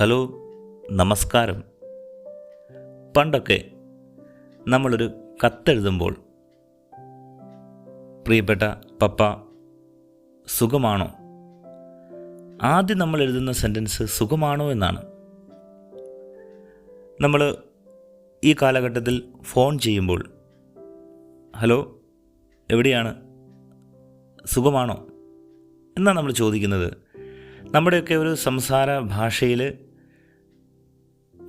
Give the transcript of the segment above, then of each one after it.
Hello നമസ്കാരം. പണ്ടൊക്കെ നമ്മളൊരു കത്തെഴുതുമ്പോൾ പ്രിയപ്പെട്ട പപ്പ സുഖമാണോ? ആദ്യം നമ്മൾ എഴുതുന്ന സെന്റൻസ് സുഖമാണോ എന്നാണ്. നമ്മൾ ഈ കാലഘട്ടത്തിൽ ഫോൺ ചെയ്യുമ്പോൾ ഹലോ എവിടെയാണ്? സുഖമാണോ? എന്നാണ് നമ്മൾ ചോദിക്കുന്നത്. നമ്മുടെയൊക്കെ ഒരു സംസാര ഭാഷയിൽ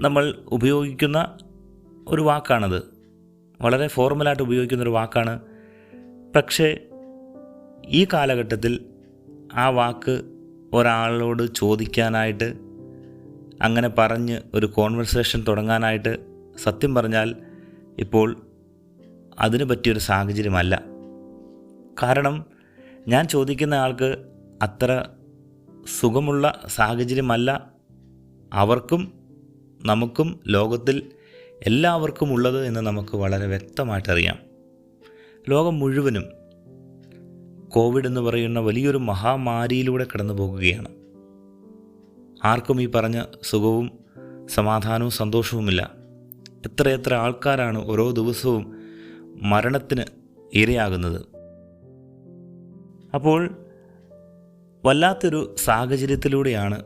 നമ്മൾ ഉപയോഗിക്കുന്ന ഒരു വാക്കാണത്. വളരെ ഫോർമലായിട്ട് ഉപയോഗിക്കുന്ന ഒരു വാക്കാണ്. പക്ഷേ ഈ കാലഘട്ടത്തിൽ ആ വാക്ക് ഒരാളോട് ചോദിക്കാനായിട്ട് അങ്ങനെ പറഞ്ഞ് ഒരു കോൺവെർസേഷൻ തുടങ്ങാനായിട്ട് സത്യം പറഞ്ഞാൽ ഇപ്പോൾ അതിന് പറ്റിയൊരു സാഹചര്യമല്ല. കാരണം ഞാൻ ചോദിക്കുന്ന ആൾക്ക് അത്ര സുഖമുള്ള സാഹചര്യമല്ല. അവർക്കും നമുക്കും ലോകത്തിൽ എല്ലാവർക്കും ഉള്ളത് എന്ന് നമുക്ക് വളരെ വ്യക്തമായിട്ടറിയാം. ലോകം മുഴുവനും കോവിഡ് എന്ന് പറയുന്ന വലിയൊരു മഹാമാരിയിലൂടെ കടന്നു പോകുകയാണ്. ആർക്കും ഈ പറഞ്ഞ സുഖവും സമാധാനവും സന്തോഷവുമില്ല. എത്രയെത്ര ആൾക്കാരാണ് ഓരോ ദിവസവും മരണത്തിന് ഇരയാകുന്നത്. അപ്പോൾ വല്ലാത്തൊരു സാഹചര്യത്തിലൂടെയാണ്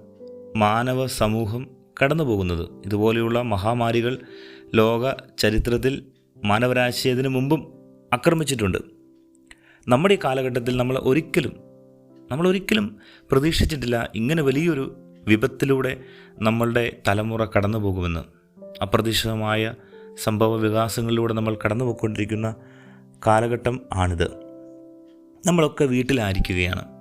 മാനവ സമൂഹം കടന്നു പോകുന്നത് ഇതുപോലെയുള്ള മഹാമാരികൾ ലോക ചരിത്രത്തിൽ മാനവരാശി അതിനു മുമ്പും ആക്രമിച്ചിട്ടുണ്ട്. നമ്മുടെ ഈ കാലഘട്ടത്തിൽ നമ്മൾ ഒരിക്കലും നമ്മൾ ഒരിക്കലും പ്രതീക്ഷിച്ചിട്ടില്ല ഇങ്ങനെ വലിയൊരു വിപത്തിലൂടെ നമ്മളുടെ തലമുറ കടന്നു പോകുമെന്ന് അപ്രതീക്ഷിതമായ സംഭവ വികാസങ്ങളിലൂടെ നമ്മൾ കടന്നു പോയിക്കൊണ്ടിരിക്കുന്ന കാലഘട്ടം ആണിത്. നമ്മളൊക്കെ വീട്ടിലായിരിക്കുകയാണ്.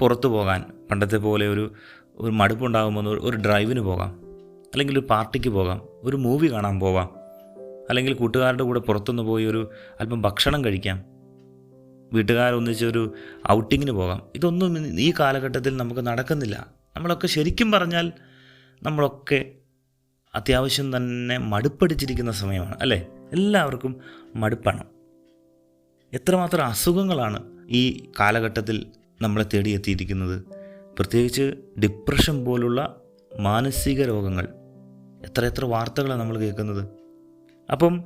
പുറത്തു പോകാൻ പണ്ടത്തെ പോലെ ഒരു ഒരു മടുപ്പുണ്ടാകുമ്പോൾ ഒരു ഡ്രൈവിന് പോകാം. അല്ലെങ്കിൽ ഒരു പാർട്ടിക്ക് പോകാം ഒരു മൂവി കാണാൻ പോവാം അല്ലെങ്കിൽ കൂട്ടുകാരുടെ കൂടെ പുറത്തുനിന്ന് പോയി ഒരു അല്പം ഭക്ഷണം കഴിക്കാം. വീട്ടുകാരൊന്നിച്ച് ഒരു ഔട്ടിങ്ങിന് പോകാം. ഇതൊന്നും ഈ കാലഘട്ടത്തിൽ നമുക്ക് നടക്കുന്നില്ല. നമ്മളൊക്കെ ശരിക്കും പറഞ്ഞാൽ നമ്മളൊക്കെ അത്യാവശ്യം തന്നെ മടുപ്പടിച്ചിരിക്കുന്ന സമയമാണ് അല്ലേ? എല്ലാവർക്കും മടുപ്പാണ്. എത്രമാത്രം അസുഖങ്ങളാണ് ഈ കാലഘട്ടത്തിൽ നമ്മളെ തേടി എത്തിയിരിക്കുന്നത് പ്രത്യേകിച്ച് ഡിപ്രഷൻ പോലുള്ള മാനസിക രോഗങ്ങൾ. എത്ര എത്ര വാർത്തകളാണ് നമ്മൾ കേൾക്കുന്നത്. അപ്പം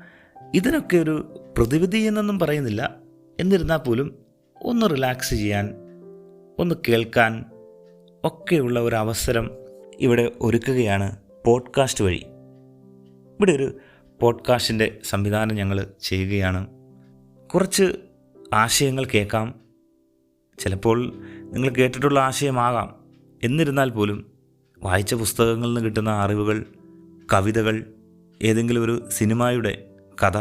ഇതിനൊക്കെ ഒരു പ്രതിവിധി എന്നൊന്നും പറയുന്നില്ല. എന്നിരുന്നാൽ പോലും ഒന്ന് റിലാക്സ് ചെയ്യാൻ ഒന്ന് കേൾക്കാൻ ഒക്കെയുള്ള ഒരു അവസരം ഇവിടെ ഒരുക്കുകയാണ് പോഡ്കാസ്റ്റ് വഴി. ഇവിടെ ഒരു പോഡ്കാസ്റ്റിന്റെ സംവിധാനം ഞങ്ങൾ ചെയ്യുകയാണ്. കുറച്ച് ആശയങ്ങൾ കേൾക്കാം. ചിലപ്പോൾ നിങ്ങൾ കേട്ടിട്ടുള്ള ആശയമാകാം. എന്നിരുന്നാൽ പോലും വായിച്ച പുസ്തകങ്ങളിൽ നിന്ന് കിട്ടുന്ന അറിവുകൾ കവിതകൾ ഏതെങ്കിലും ഒരു സിനിമയുടെ കഥ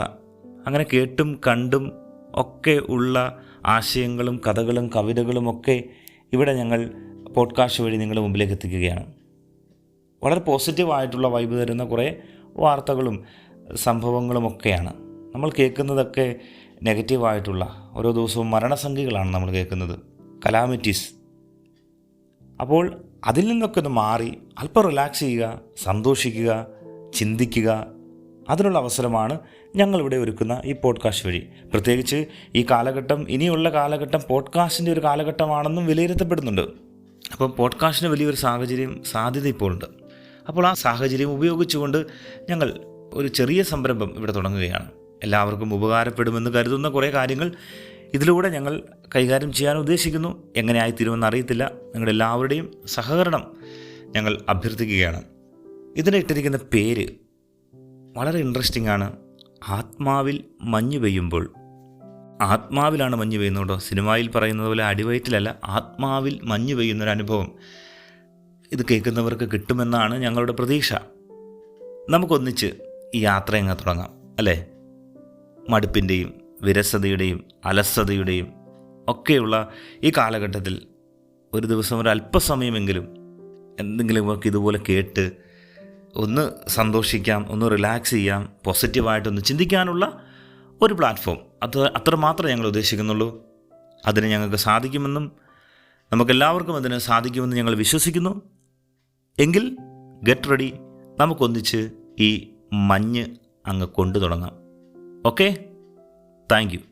അങ്ങനെ കേട്ടും കണ്ടും ഒക്കെ ഉള്ള ആശയങ്ങളും കഥകളും കവിതകളും ഒക്കെ ഇവിടെ ഞങ്ങൾ പോഡ്കാസ്റ്റ് വഴി നിങ്ങളുടെ മുമ്പിലേക്ക് എത്തിക്കുകയാണ്. വളരെ പോസിറ്റീവായിട്ടുള്ള വൈബ് തരുന്ന കുറേ വാർത്തകളും സംഭവങ്ങളും ഒക്കെയാണ്. നമ്മൾ കേൾക്കുന്നതൊക്കെ നെഗറ്റീവായിട്ടുള്ള ഓരോ ദിവസവും മരണസംഖ്യകളാണ് നമ്മൾ കേൾക്കുന്നത്. കലാമിറ്റീസ്. അപ്പോൾ അതിൽ നിന്നൊക്കെ ഒന്ന് മാറി അല്പം റിലാക്സ് ചെയ്യുക സന്തോഷിക്കുക ചിന്തിക്കുക. അതിനുള്ള അവസരമാണ് ഞങ്ങളിവിടെ ഒരുക്കുന്ന ഈ പോഡ്കാസ്റ്റ് വഴി. പ്രത്യേകിച്ച് ഈ കാലഘട്ടം ഇനിയുള്ള കാലഘട്ടം പോഡ്കാസ്റ്റിന്റെ ഒരു കാലഘട്ടമാണെന്നും വിലയിരുത്തപ്പെടുന്നുണ്ട്. അപ്പം പോഡ്കാസ്റ്റിന് വലിയൊരു സാഹചര്യം സാധ്യത ഇപ്പോൾ ഉണ്ട് അപ്പോൾ ആ സാഹചര്യം ഉപയോഗിച്ചുകൊണ്ട് ഞങ്ങൾ ഒരു ചെറിയ സംരംഭം ഇവിടെ തുടങ്ങുകയാണ്. എല്ലാവർക്കും ഉപകാരപ്പെടുമെന്ന് കരുതുന്ന കുറേ കാര്യങ്ങൾ ഇതിലൂടെ ഞങ്ങൾ കൈകാര്യം ചെയ്യാൻ ഉദ്ദേശിക്കുന്നു. എങ്ങനെയായി തീരുമെന്ന് അറിയത്തില്ല. നിങ്ങളുടെ എല്ലാവരുടെയും സഹകരണം ഞങ്ങൾ അഭ്യർത്ഥിക്കുകയാണ്. ഇതിന് ഇട്ടിരിക്കുന്ന പേര് വളരെ ഇൻട്രസ്റ്റിംഗ് ആണ്. ആത്മാവിൽ മഞ്ഞ് പെയ്യുമ്പോൾ. ആത്മാവിലാണ് മഞ്ഞ് പെയ്യുന്നത് കേട്ടോ. സിനിമയിൽ പറയുന്നത് പോലെ അടിവയറ്റിലല്ല ആത്മാവിൽ മഞ്ഞ് പെയ്യുന്നൊരു അനുഭവം. ഇത് കേൾക്കുന്നവർക്ക് കിട്ടുമെന്നാണ് ഞങ്ങളുടെ പ്രതീക്ഷ. നമുക്കൊന്നിച്ച് ഈ യാത്ര അങ്ങ് തുടങ്ങാം അല്ലേ? മടുപ്പിന്റെയും വിരസതയുടെയും അലസതയുടെയും ഒക്കെയുള്ള ഈ കാലഘട്ടത്തിൽ ഒരു ദിവസം ഒരു അല്പസമയമെങ്കിലും എന്തെങ്കിലുമൊക്കെ ഇതുപോലെ കേട്ട് ഒന്ന് സന്തോഷിക്കാം ഒന്ന് റിലാക്സ് ചെയ്യാം പോസിറ്റീവായിട്ടൊന്ന് ചിന്തിക്കാനുള്ള ഒരു പ്ലാറ്റ്ഫോം അത് അത്രമാത്രമേ ഞങ്ങൾ ഉദ്ദേശിക്കുന്നുള്ളൂ. അതിന് ഞങ്ങൾക്ക് സാധിക്കുമെന്നും നമുക്കെല്ലാവർക്കും അതിന് സാധിക്കുമെന്ന് ഞങ്ങൾ വിശ്വസിക്കുന്നു. എങ്കിൽ ഗെറ്റ് റെഡി നമുക്കൊന്നിച്ച് ഈ മഞ്ഞ് അങ്ങ് കൊണ്ടു തുടങ്ങാം Ok, Thank you.